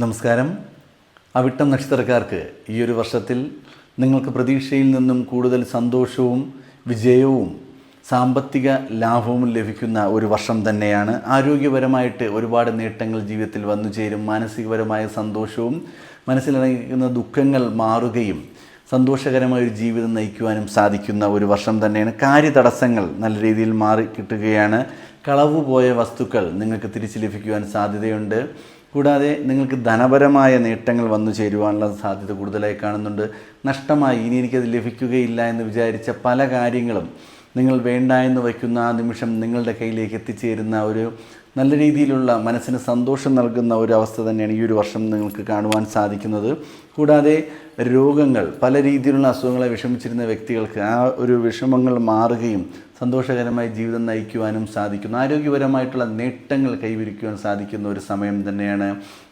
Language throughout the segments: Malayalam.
നമസ്കാരം. അവിട്ടം നക്ഷത്രക്കാർക്ക് ഈ ഒരു വർഷത്തിൽ നിങ്ങൾക്ക് പ്രതീക്ഷയിൽ നിന്നും കൂടുതൽ സന്തോഷവും വിജയവും സാമ്പത്തിക ലാഭവും ലഭിക്കുന്ന ഒരു വർഷം തന്നെയാണ്. ആരോഗ്യപരമായിട്ട് ഒരുപാട് നേട്ടങ്ങൾ ജീവിതത്തിൽ വന്നു ചേരും. മാനസികപരമായ സന്തോഷവും മനസ്സിലിറങ്ങിക്കുന്ന ദുഃഖങ്ങൾ മാറുകയും സന്തോഷകരമായ ഒരു ജീവിതം നയിക്കുവാനും സാധിക്കുന്ന ഒരു വർഷം തന്നെയാണ്. കാര്യതടസ്സങ്ങൾ നല്ല രീതിയിൽ മാറി കിട്ടുകയാണ്. കളവ് പോയ വസ്തുക്കൾ നിങ്ങൾക്ക് തിരിച്ചു ലഭിക്കുവാൻ സാധ്യതയുണ്ട്. കൂടാതെ നിങ്ങൾക്ക് ധനപരമായ നേട്ടങ്ങൾ വന്നു ചേരുവാനുള്ള സാധ്യത കൂടുതലായി കാണുന്നുണ്ട്. നഷ്ടമായി ഇനി എനിക്കത് ലഭിക്കുകയില്ല എന്ന് വിചാരിച്ച പല കാര്യങ്ങളും നിങ്ങൾ വേണ്ട എന്ന് വയ്ക്കുന്ന ആ നിമിഷം നിങ്ങളുടെ കയ്യിലേക്ക് എത്തിച്ചേരുന്ന ഒരു നല്ല രീതിയിലുള്ള മനസ്സിന് സന്തോഷം നൽകുന്ന ഒരു അവസ്ഥ തന്നെയാണ് ഈ ഒരു വർഷം നിങ്ങൾക്ക് കാണുവാൻ സാധിക്കുന്നത്. കൂടാതെ രോഗങ്ങൾ പല രീതിയിലുള്ള അസുഖങ്ങളെ വിഷമിച്ചിരുന്ന വ്യക്തികൾക്ക് ആ ഒരു വിഷമങ്ങൾ മാറുകയും സന്തോഷകരമായ ജീവിതം നയിക്കുവാനും സാധിക്കുന്നു. ആരോഗ്യപരമായിട്ടുള്ള നേട്ടങ്ങൾ കൈവരിക്കുവാൻ സാധിക്കുന്ന ഒരു സമയം തന്നെയാണ്.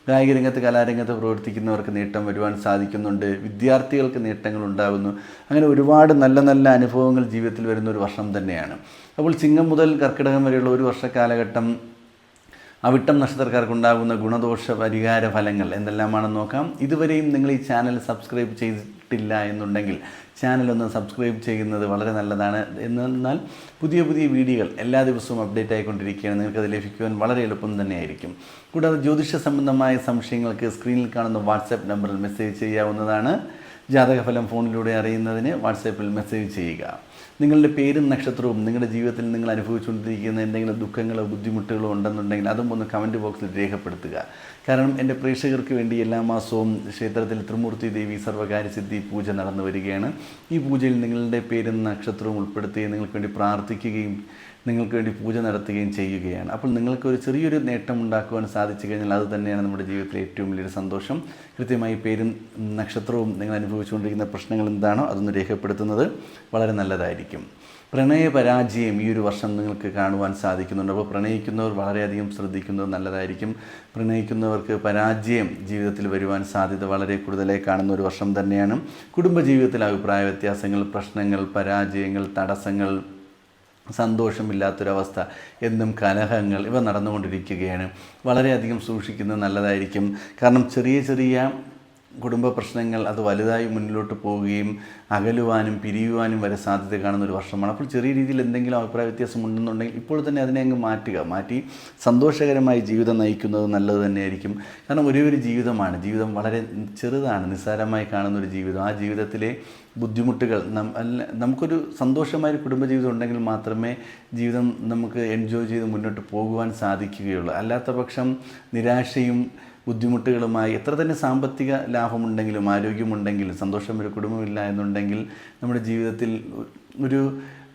കായിക രംഗത്ത് കലാരംഗത്ത് പ്രവർത്തിക്കുന്നവർക്ക് നേട്ടം വരുവാൻ സാധിക്കുന്നുണ്ട്. വിദ്യാർത്ഥികൾക്ക് നേട്ടങ്ങൾ ഉണ്ടാകുന്നു. അങ്ങനെ ഒരുപാട് നല്ല നല്ല അനുഭവങ്ങൾ ജീവിതത്തിൽ വരുന്ന ഒരു വർഷം തന്നെയാണ്. അപ്പോൾ ചിങ്ങം മുതൽ കർക്കിടകം വരെയുള്ള ഒരു വർഷ കാലഘട്ടം അവിട്ടം നക്ഷത്രക്കാർക്കുണ്ടാകുന്ന ഗുണദോഷ പരിഹാര ഫലങ്ങൾ എന്തെല്ലാമാണെന്ന് നോക്കാം. ഇതുവരെയും നിങ്ങൾ ഈ ചാനൽ സബ്സ്ക്രൈബ് ചെയ്തിട്ടില്ല എന്നുണ്ടെങ്കിൽ ചാനൽ ഒന്ന് സബ്സ്ക്രൈബ് ചെയ്യുന്നത് വളരെ നല്ലതാണ്. എന്നാൽ പുതിയ പുതിയ വീഡിയോകൾ എല്ലാ ദിവസവും അപ്ഡേറ്റ് ആയിക്കൊണ്ടിരിക്കുകയാണ്. നിങ്ങൾക്കത് ലഭിക്കുവാൻ വളരെ എളുപ്പം തന്നെയായിരിക്കും. കൂടാതെ ജ്യോതിഷ സംബന്ധമായ സംശയങ്ങൾക്ക് സ്ക്രീനിൽ കാണുന്ന വാട്സാപ്പ് നമ്പറിൽ മെസ്സേജ് ചെയ്യാവുന്നതാണ്. ജാതകഫലം ഫോണിലൂടെ അറിയുന്നതിന് വാട്സാപ്പിൽ മെസ്സേജ് ചെയ്യുക. നിങ്ങളുടെ പേരും നക്ഷത്രവും നിങ്ങളുടെ ജീവിതത്തിൽ നിങ്ങൾ അനുഭവിച്ചുകൊണ്ടിരിക്കുന്ന എന്തെങ്കിലും ദുഃഖങ്ങളോ ബുദ്ധിമുട്ടുകളോ ഉണ്ടെന്നുണ്ടെങ്കിൽ അതും ഒന്ന് കമന്റ് ബോക്സിൽ രേഖപ്പെടുത്തുക. കാരണം എന്റെ പ്രേക്ഷകർക്ക് വേണ്ടി എല്ലാ മാസവും ക്ഷേത്രത്തിൽ ത്രിമൂർത്തി ദേവി സർവകാര്യ സിദ്ധി പൂജ നടന്നു വരികയാണ്. ഈ പൂജയിൽ നിങ്ങളുടെ പേരും നക്ഷത്രവും ഉൾപ്പെടുത്തി നിങ്ങൾക്ക് വേണ്ടി പ്രാർത്ഥിക്കുകയും നിങ്ങൾക്ക് വേണ്ടി പൂജ നടത്തുകയും ചെയ്യുകയാണ്. അപ്പോൾ നിങ്ങൾക്ക് ഒരു ചെറിയൊരു നേട്ടം ഉണ്ടാക്കുവാൻ സാധിച്ചു കഴിഞ്ഞാൽ അത് തന്നെയാണ് നമ്മുടെ ജീവിതത്തിലെ ഏറ്റവും വലിയൊരു സന്തോഷം. കൃത്യമായി പേരും നക്ഷത്രവും നിങ്ങൾ അനുഭവിച്ചുകൊണ്ടിരിക്കുന്ന പ്രശ്നങ്ങൾ എന്താണോ അതൊന്ന് രേഖപ്പെടുത്തുന്നത് വളരെ നല്ലതായിരിക്കും. പ്രണയ പരാജയം ഈ ഒരു വർഷം നിങ്ങൾക്ക് കാണുവാൻ സാധിക്കുന്നുണ്ട്. അപ്പോൾ പ്രണയിക്കുന്നവർ വളരെയധികം ശ്രദ്ധിക്കുന്നത് നല്ലതായിരിക്കും. പ്രണയിക്കുന്നവർക്ക് പരാജയം ജീവിതത്തിൽ വരുവാൻ സാധ്യത വളരെ കൂടുതലായി കാണുന്ന ഒരു വർഷം തന്നെയാണ്. കുടുംബജീവിതത്തിൽ അഭിപ്രായ വ്യത്യാസങ്ങൾ പ്രശ്നങ്ങൾ പരാജയങ്ങൾ തടസ്സങ്ങൾ സന്തോഷമില്ലാത്തൊരവസ്ഥ എന്നും കലഹങ്ങൾ ഇവ നടന്നുകൊണ്ടിരിക്കുകയാണ്. വളരെയധികം സൂക്ഷിക്കുന്നത് നല്ലതായിരിക്കും. കാരണം ചെറിയ ചെറിയ കുടുംബ പ്രശ്നങ്ങൾ അത് വലുതായി മുന്നിലോട്ട് പോവുകയും അകലുവാനും പിരിയുവാനും വരെ സാധ്യത കാണുന്ന ഒരു വർഷമാണ്. അപ്പോൾ ചെറിയ രീതിയിൽ എന്തെങ്കിലും അഭിപ്രായ വ്യത്യാസം ഉണ്ടെന്നുണ്ടെങ്കിൽ ഇപ്പോൾ തന്നെ അതിനെ അങ്ങ് മാറ്റുക. മാറ്റി സന്തോഷകരമായി ജീവിതം നയിക്കുന്നത് നല്ലത് തന്നെയായിരിക്കും. കാരണം ഒരേ ഒരു ജീവിതമാണ്. ജീവിതം വളരെ ചെറുതാണ്. നിസ്സാരമായി കാണുന്ന ഒരു ജീവിതം. ആ ജീവിതത്തിലെ ബുദ്ധിമുട്ടുകൾ നമുക്കൊരു സന്തോഷമായ ഒരു കുടുംബജീവിതം ഉണ്ടെങ്കിൽ മാത്രമേ ജീവിതം നമുക്ക് എൻജോയ് ചെയ്ത് മുന്നോട്ട് പോകുവാൻ സാധിക്കുകയുള്ളൂ. അല്ലാത്ത പക്ഷം നിരാശയും ബുദ്ധിമുട്ടുകളുമായി എത്ര തന്നെ സാമ്പത്തിക ലാഭമുണ്ടെങ്കിലും ആരോഗ്യമുണ്ടെങ്കിലും സന്തോഷം ഒരു കുടുംബമില്ല എന്നുണ്ടെങ്കിൽ നമ്മുടെ ജീവിതത്തിൽ ഒരു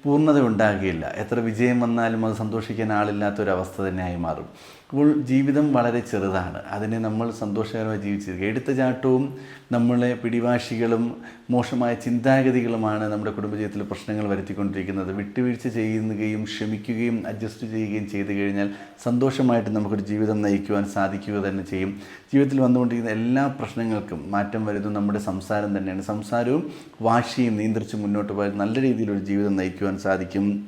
പൂർണത ഉണ്ടാകുകയില്ല എത്ര വിജയം വന്നാലും അത് സന്തോഷിക്കാൻ ആളില്ലാത്തൊരവസ്ഥ തന്നെയായി മാറും. അപ്പോൾ ജീവിതം വളരെ ചെറുതാണ്. അതിനെ നമ്മൾ സന്തോഷകരമായി ജീവിച്ചിരിക്കുക. എടുത്തുചാട്ടവും നമ്മളെ പിടിവാശികളും മോശമായ ചിന്താഗതികളുമാണ് നമ്മുടെ കുടുംബജീവിതത്തിൽ പ്രശ്നങ്ങൾ വരുത്തിക്കൊണ്ടിരിക്കുന്നത്. വിട്ടുവീഴ്ച ചെയ്യുകയും ക്ഷമിക്കുകയും അഡ്ജസ്റ്റ് ചെയ്യുകയും ചെയ്തു കഴിഞ്ഞാൽ സന്തോഷമായിട്ട് നമുക്കൊരു ജീവിതം നയിക്കുവാൻ സാധിക്കുക തന്നെ ചെയ്യും. ജീവിതത്തിൽ വന്നുകൊണ്ടിരിക്കുന്ന എല്ലാ പ്രശ്നങ്ങൾക്കും മാറ്റം വരുന്നത് നമ്മുടെ സംസാരം തന്നെയാണ്. സംസാരവും വാശിയും നിയന്ത്രിച്ച് മുന്നോട്ട് പോയാൽ നല്ല രീതിയിലൊരു ജീവിതം നയിക്കുവാൻ സാധിക്കും.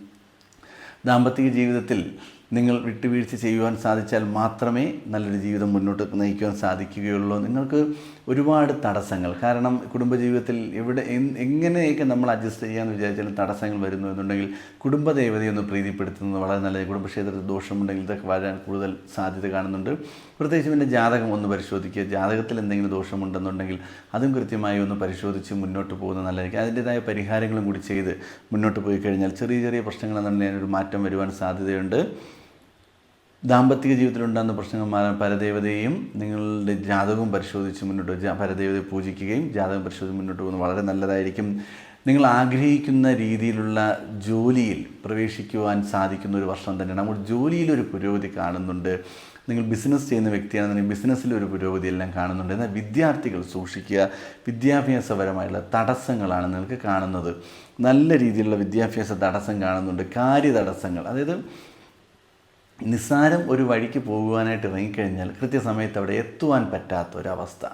ദാമ്പത്തിക ജീവിതത്തിൽ നിങ്ങൾ വിട്ടുവീഴ്ച ചെയ്യുവാൻ സാധിച്ചാൽ മാത്രമേ നല്ലൊരു ജീവിതം മുന്നോട്ട് നയിക്കുവാൻ സാധിക്കുകയുള്ളൂ. നിങ്ങൾക്ക് ഒരുപാട് തടസ്സങ്ങൾ. കാരണം കുടുംബജീവിതത്തിൽ എവിടെ എങ്ങനെയൊക്കെ നമ്മൾ അഡ്ജസ്റ്റ് ചെയ്യാമെന്ന് വിചാരിച്ചാലും തടസ്സങ്ങൾ വരുന്നു എന്നുണ്ടെങ്കിൽ കുടുംബദേവതയെ ഒന്ന് പ്രീതിപ്പെടുത്തുന്നത് വളരെ നല്ലത്. കുടുംബക്ഷേത്രത്തിൽ ദോഷമുണ്ടെങ്കിൽ ഇതൊക്കെ വരാൻ കൂടുതൽ സാധ്യത കാണുന്നുണ്ട്. പ്രത്യേകിച്ചും എന്റെ ജാതകം ഒന്ന് പരിശോധിക്കുക. ജാതകത്തിൽ എന്തെങ്കിലും ദോഷമുണ്ടെന്നുണ്ടെങ്കിൽ അതും കൃത്യമായി ഒന്ന് പരിശോധിച്ച് മുന്നോട്ട് പോകുന്നത് നല്ലതായിരിക്കും. അതിന്റെതായ പരിഹാരങ്ങളും കൂടി ചെയ്ത് മുന്നോട്ട് പോയി കഴിഞ്ഞാൽ ചെറിയ ചെറിയ പ്രശ്നങ്ങൾ എന്നുണ്ടെങ്കിൽ ഒരു മാറ്റം വരുവാൻ സാധ്യതയുണ്ട്. ദാമ്പത്തിക ജീവിതത്തിലുണ്ടാകുന്ന പ്രശ്നങ്ങൾ പരദേവതയും നിങ്ങളുടെ ജാതകവും പരിശോധിച്ച് മുന്നോട്ട് പരദേവതയെ പൂജിക്കുകയും ജാതകം പരിശോധിച്ച് മുന്നോട്ട് പോകുന്നത് വളരെ നല്ലതായിരിക്കും. നിങ്ങൾ ആഗ്രഹിക്കുന്ന രീതിയിലുള്ള ജോലിയിൽ പ്രവേശിക്കുവാൻ സാധിക്കുന്ന ഒരു വർഷം തന്നെയാണ്. നമ്മൾ ജോലിയിലൊരു പുരോഗതി കാണുന്നുണ്ട്. നിങ്ങൾ ബിസിനസ് ചെയ്യുന്ന വ്യക്തിയാണെന്നുണ്ടെങ്കിൽ ബിസിനസ്സിലൊരു പുരോഗതി എല്ലാം കാണുന്നുണ്ട്. എന്നാൽ വിദ്യാർത്ഥികൾ സൂക്ഷിക്കുക വിദ്യാഭ്യാസപരമായുള്ള തടസ്സങ്ങളാണ് നിങ്ങൾക്ക് കാണുന്നത്. നല്ല രീതിയിലുള്ള വിദ്യാഭ്യാസ തടസ്സം കാണുന്നുണ്ട്. കാര്യതടസ്സങ്ങൾ. അതായത് നിസ്സാരം ഒരു വഴിക്ക് പോകുവാനായിട്ട് ഇറങ്ങിക്കഴിഞ്ഞാൽ കൃത്യസമയത്ത് അവിടെ എത്തുവാൻ പറ്റാത്ത ഒരവസ്ഥ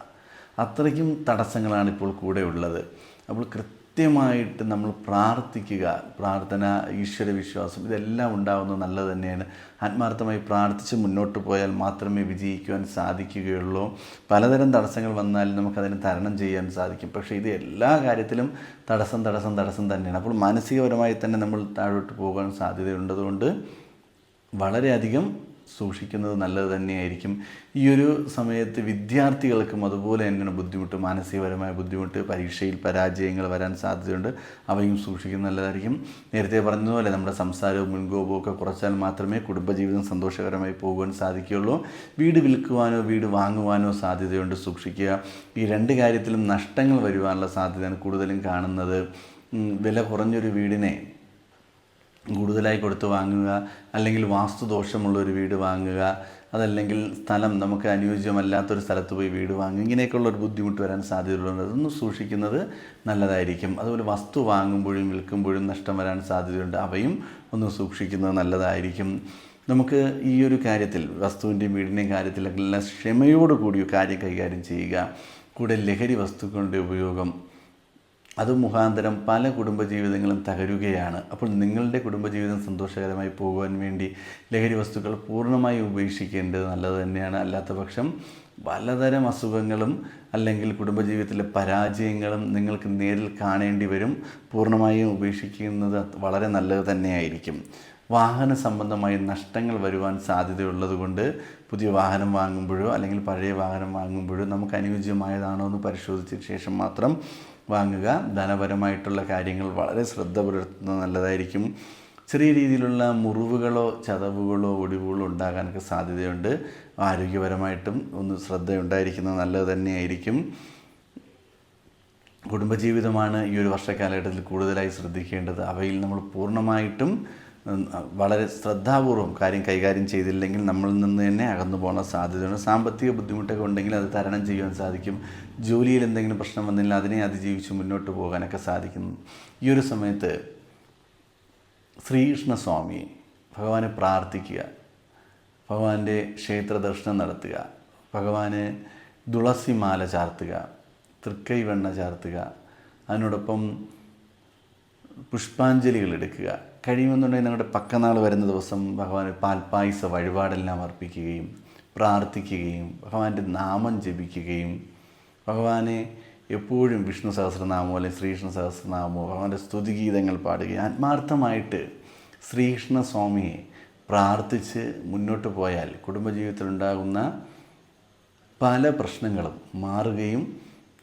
അത്രയ്ക്കും തടസ്സങ്ങളാണ് ഇപ്പോൾ കൂടെ ഉള്ളത്. അപ്പോൾ കൃത്യ കൃത്യമായിട്ട് നമ്മൾ പ്രാർത്ഥിക്കുക പ്രാർത്ഥന ഈശ്വര വിശ്വാസം ഇതെല്ലാം ഉണ്ടാകുന്നത് നല്ലത് തന്നെയാണ്. ആത്മാർത്ഥമായി പ്രാർത്ഥിച്ച് മുന്നോട്ട് പോയാൽ മാത്രമേ വിജയിക്കുവാൻ സാധിക്കുകയുള്ളൂ. പലതരം തടസ്സങ്ങൾ വന്നാലും നമുക്കതിനെ തരണം ചെയ്യാൻ സാധിക്കും. പക്ഷേ ഇത് എല്ലാ കാര്യത്തിലും തടസ്സം തടസ്സം തടസ്സം തന്നെയാണ്. അപ്പോൾ മാനസികപരമായി തന്നെ നമ്മൾ താഴോട്ട് പോകാൻ സാധ്യതയുണ്ടതുകൊണ്ട് വളരെയധികം സൂക്ഷിക്കുന്നത് നല്ലത് തന്നെയായിരിക്കും. ഈ ഒരു സമയത്ത് വിദ്യാർത്ഥികൾക്കും അതുപോലെ തന്നെയാണ് ബുദ്ധിമുട്ട് മാനസികപരമായ ബുദ്ധിമുട്ട് പരീക്ഷയിൽ പരാജയങ്ങൾ വരാൻ സാധ്യതയുണ്ട് അവയും സൂക്ഷിക്കുന്നത് നല്ലതായിരിക്കും. നേരത്തെ പറഞ്ഞതുപോലെ നമ്മുടെ സംസാരവും മുൻകോപവും ഒക്കെ കുറച്ചാൽ മാത്രമേ കുടുംബജീവിതം സന്തോഷകരമായി പോകുവാൻ സാധിക്കുകയുള്ളൂ. വീട് വിൽക്കുവാനോ വീട് വാങ്ങുവാനോ സാധ്യതയുണ്ട് സൂക്ഷിക്കുക. ഈ രണ്ട് കാര്യത്തിലും നഷ്ടങ്ങൾ വരുവാനുള്ള സാധ്യതയാണ് കൂടുതലും കാണുന്നത്. വില കുറഞ്ഞൊരു വീടിനെ കൂടുതലായി കൊടുത്ത് വാങ്ങുക അല്ലെങ്കിൽ വാസ്തുദോഷമുള്ള ഒരു വീട് വാങ്ങുക അതല്ലെങ്കിൽ സ്ഥലം നമുക്ക് അനുയോജ്യമല്ലാത്തൊരു സ്ഥലത്ത് പോയി വീട് വാങ്ങുക ഇങ്ങനെയൊക്കെയുള്ള ഒരു ബുദ്ധിമുട്ട് വരാൻ സാധ്യതയുള്ളത് അതൊന്ന് സൂക്ഷിക്കുന്നത് നല്ലതായിരിക്കും. അതുപോലെ വസ്തു വാങ്ങുമ്പോഴും വിൽക്കുമ്പോഴും നഷ്ടം വരാൻ സാധ്യതയുണ്ട്. അവയും ഒന്ന് സൂക്ഷിക്കുന്നത് നല്ലതായിരിക്കും. നമുക്ക് ഈ ഒരു കാര്യത്തിൽ വസ്തുവിന്റെയും വീടിന്റെയും കാര്യത്തിലെല്ലാം ക്ഷമയോടുകൂടി കാര്യം കൈകാര്യം ചെയ്യുക. കൂടെ ലഹരി വസ്തുക്കളുടെ ഉപയോഗം അത് മുഖാന്തരം പല കുടുംബജീവിതങ്ങളും തകരുകയാണ്. അപ്പോൾ നിങ്ങളുടെ കുടുംബജീവിതം സന്തോഷകരമായി പോകുവാൻ വേണ്ടി ലഹരി വസ്തുക്കൾ പൂർണമായി ഉപേക്ഷിക്കേണ്ടത് നല്ലത് തന്നെയാണ്. അല്ലാത്ത പക്ഷം പലതരം അസുഖങ്ങളും അല്ലെങ്കിൽ കുടുംബജീവിതത്തിലെ പരാജയങ്ങളും നിങ്ങൾക്ക് നേരിൽ കാണേണ്ടി വരും. പൂർണമായും ഉപേക്ഷിക്കുന്നത് വളരെ നല്ലത് തന്നെയായിരിക്കും. വാഹന സംബന്ധമായി നഷ്ടങ്ങൾ വരുവാൻ സാധ്യതയുള്ളതുകൊണ്ട് പുതിയ വാഹനം വാങ്ങുമ്പോഴോ അല്ലെങ്കിൽ പഴയ വാഹനം വാങ്ങുമ്പോഴോ നമുക്ക് അനുയോജ്യമായതാണോ എന്ന് പരിശോധിച്ച ശേഷം മാത്രം വാങ്ങുക. ധനപരമായിട്ടുള്ള കാര്യങ്ങൾ വളരെ ശ്രദ്ധ പുലർത്തുന്നത് നല്ലതായിരിക്കും. ചെറിയ രീതിയിലുള്ള മുറിവുകളോ ചതവുകളോ ഒടിവുകളോ ഉണ്ടാകാനൊക്കെ സാധ്യതയുണ്ട്. ആരോഗ്യപരമായിട്ടും ഒന്ന് ശ്രദ്ധയുണ്ടായിരിക്കുന്നത് നല്ലത് തന്നെയായിരിക്കും. കുടുംബജീവിതമാണ് ഈ ഒരു വർഷക്കാലഘട്ടത്തിൽ കൂടുതലായി ശ്രദ്ധിക്കേണ്ടത്. അവയിൽ നമ്മൾ പൂർണമായിട്ടും വളരെ ശ്രദ്ധാപൂർവം കാര്യം കൈകാര്യം ചെയ്തില്ലെങ്കിൽ നമ്മളിൽ നിന്ന് തന്നെ അകന്നു പോകാൻ സാധ്യതയുണ്ട്. സാമ്പത്തിക ബുദ്ധിമുട്ടൊക്കെ ഉണ്ടെങ്കിൽ അത് തരണം ചെയ്യാൻ സാധിക്കും. ജോലിയിൽ എന്തെങ്കിലും പ്രശ്നം വന്നില്ല അതിനെ അതിജീവിച്ച് മുന്നോട്ട് പോകാനൊക്കെ സാധിക്കുന്നു. ഈ ഒരു സമയത്ത് ശ്രീകൃഷ്ണസ്വാമി ഭഗവാനെ പ്രാർത്ഥിക്കുക ഭഗവാന്റെ ക്ഷേത്ര ദർശനം നടത്തുക ഭഗവാന് തുളസിമാല ചാർത്തുക തൃക്കൈവെണ്ണ ചാർത്തുക അതിനോടൊപ്പം പുഷ്പാഞ്ജലികൾ എടുക്കുക കഴിയുമെന്നുണ്ടെങ്കിൽ നിങ്ങളുടെ പക്കനാൾ വരുന്ന ദിവസം ഭഗവാന് പാൽപ്പായസ വഴിപാടെല്ലാം അർപ്പിക്കുകയും പ്രാർത്ഥിക്കുകയും ഭഗവാന്റെ നാമം ജപിക്കുകയും ഭഗവാനെ എപ്പോഴും വിഷ്ണു സഹസ്രനാമോ അല്ലെങ്കിൽ ശ്രീകൃഷ്ണ സഹസ്രനാമോ ഭഗവാന്റെ സ്തുതിഗീതങ്ങൾ പാടുകയും ആത്മാർത്ഥമായിട്ട് ശ്രീകൃഷ്ണ സ്വാമിയെ പ്രാർത്ഥിച്ച് മുന്നോട്ട് പോയാൽ കുടുംബജീവിതത്തിലുണ്ടാകുന്ന പല പ്രശ്നങ്ങളും മാറുകയും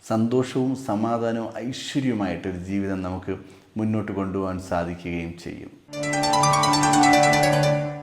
സന്തോഷവും സമാധാനവും ഐശ്വര്യവുമായിട്ടൊരു ജീവിതം നമുക്ക് മുന്നോട്ട് കൊണ്ടുപോകാൻ സാധിക്കുകയും ചെയ്യും.